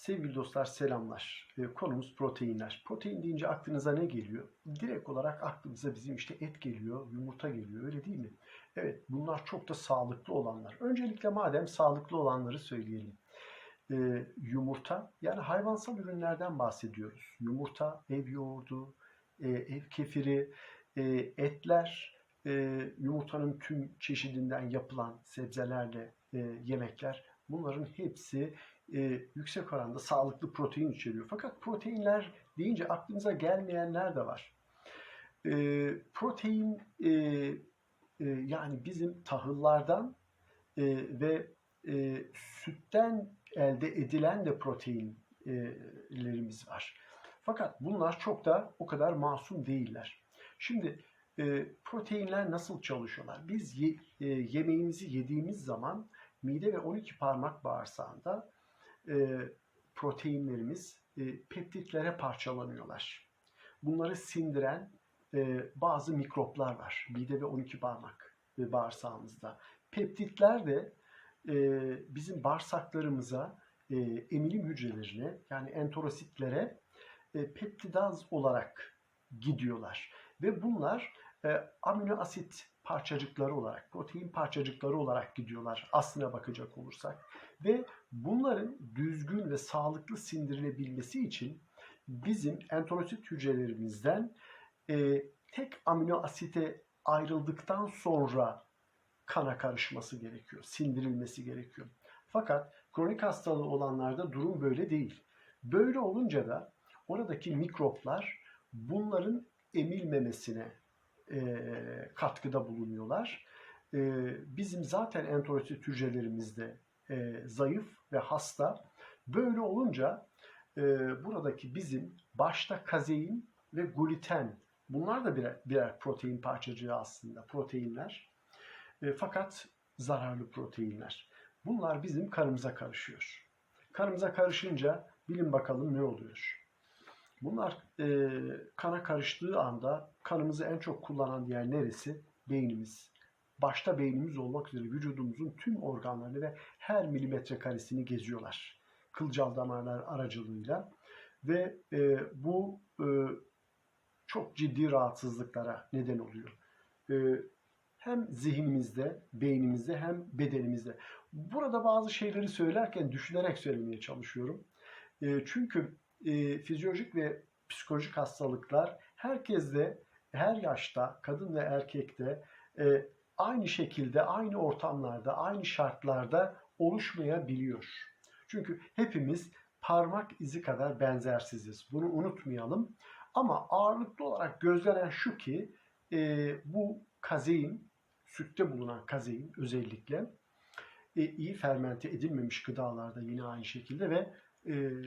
Sevgili dostlar selamlar. Ee, konumuz proteinler. Protein deyince aklınıza ne geliyor? Direkt olarak aklımıza bizim işte et geliyor, yumurta geliyor öyle değil mi? Evet bunlar çok da sağlıklı olanlar. Öncelikle madem sağlıklı olanları söyleyelim. Ee, yumurta yani hayvansal ürünlerden bahsediyoruz. Yumurta, ev yoğurdu, e, ev kefiri, e, etler, e, yumurtanın tüm çeşidinden yapılan sebzelerle yemekler bunların hepsi e, yüksek oranda sağlıklı protein içeriyor. Fakat proteinler deyince aklınıza gelmeyenler de var. E, protein e, e, yani bizim tahıllardan e, ve e, sütten elde edilen de proteinlerimiz var. Fakat bunlar çok da o kadar masum değiller. Şimdi e, proteinler nasıl çalışıyorlar? Biz ye, e, yemeğimizi yediğimiz zaman mide ve 12 parmak bağırsağında e, proteinlerimiz e, peptitlere parçalanıyorlar. Bunları sindiren e, bazı mikroplar var. Mide ve 12 parmak ve bağırsağımızda. Peptitler de e, bizim bağırsaklarımıza e, emilim hücrelerine yani enterositlere e, peptidaz olarak gidiyorlar. Ve bunlar e, amino asit parçacıkları olarak, protein parçacıkları olarak gidiyorlar aslına bakacak olursak. Ve bunların düzgün ve sağlıklı sindirilebilmesi için bizim enterosit hücrelerimizden e, tek amino asite ayrıldıktan sonra kana karışması gerekiyor, sindirilmesi gerekiyor. Fakat kronik hastalığı olanlarda durum böyle değil. Böyle olunca da oradaki mikroplar bunların emilmemesine e, katkıda bulunuyorlar. E, bizim zaten enterosit hücrelerimizde e, zayıf ve hasta. Böyle olunca e, buradaki bizim başta kazein ve gluten bunlar da birer, birer protein parçacığı aslında proteinler. E, fakat zararlı proteinler. Bunlar bizim kanımıza karışıyor. Kanımıza karışınca bilin bakalım ne oluyor. Bunlar e, kana karıştığı anda kanımızı en çok kullanan yer neresi? Beynimiz. Başta beynimiz olmak üzere vücudumuzun tüm organlarını ve her milimetre karesini geziyorlar. Kılcal damarlar aracılığıyla. Ve e, bu e, çok ciddi rahatsızlıklara neden oluyor. E, hem zihnimizde, beynimizde hem bedenimizde. Burada bazı şeyleri söylerken düşünerek söylemeye çalışıyorum. E, çünkü e, fizyolojik ve psikolojik hastalıklar herkeste, her yaşta, kadın ve erkekte e, aynı şekilde, aynı ortamlarda, aynı şartlarda oluşmayabiliyor. Çünkü hepimiz parmak izi kadar benzersiziz. Bunu unutmayalım. Ama ağırlıklı olarak gözlenen şu ki e, bu kazein, sütte bulunan kazein özellikle e, iyi fermente edilmemiş gıdalarda yine aynı şekilde ve e,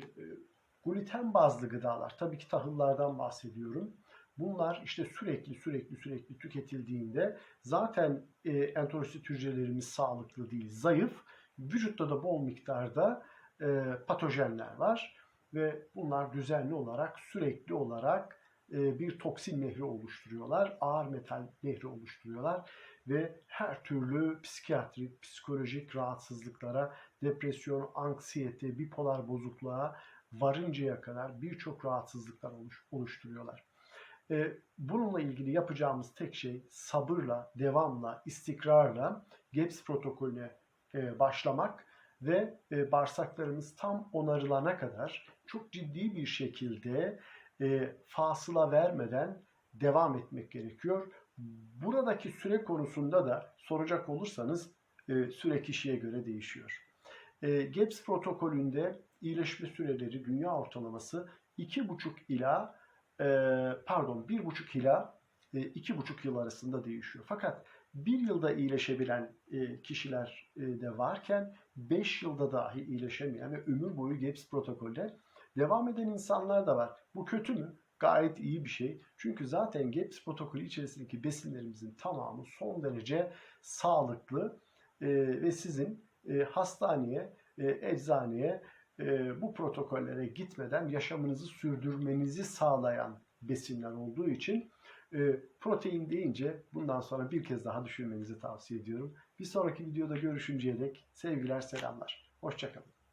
gluten bazlı gıdalar, tabii ki tahıllardan bahsediyorum. Bunlar işte sürekli sürekli sürekli tüketildiğinde zaten e, enterosit hücrelerimiz sağlıklı değil, zayıf. Vücutta da bol miktarda e, patojenler var ve bunlar düzenli olarak sürekli olarak e, bir toksin nehri oluşturuyorlar, ağır metal nehri oluşturuyorlar ve her türlü psikiyatrik, psikolojik rahatsızlıklara, depresyon, anksiyete, bipolar bozukluğa varıncaya kadar birçok rahatsızlıklar oluş, oluşturuyorlar. E, bununla ilgili yapacağımız tek şey sabırla, devamla, istikrarla GAPS protokolüne e, başlamak ve e, bağırsaklarımız tam onarılana kadar çok ciddi bir şekilde e, fasıla vermeden devam etmek gerekiyor. Buradaki süre konusunda da soracak olursanız e, süre kişiye göre değişiyor. E, GAPS protokolünde iyileşme süreleri dünya ortalaması 2,5 ila e, pardon 1,5 ila e, 2,5 yıl arasında değişiyor. Fakat bir yılda iyileşebilen e, kişiler e, de varken 5 yılda dahi iyileşemeyen ve ömür boyu GAPS protokolde devam eden insanlar da var. Bu kötü mü? Gayet iyi bir şey. Çünkü zaten GAPS protokolü içerisindeki besinlerimizin tamamı son derece sağlıklı e, ve sizin e, hastaneye, e, eczaneye e, bu protokollere gitmeden yaşamınızı sürdürmenizi sağlayan besinler olduğu için e, protein deyince bundan sonra bir kez daha düşünmenizi tavsiye ediyorum. Bir sonraki videoda görüşünceye dek sevgiler selamlar. Hoşçakalın.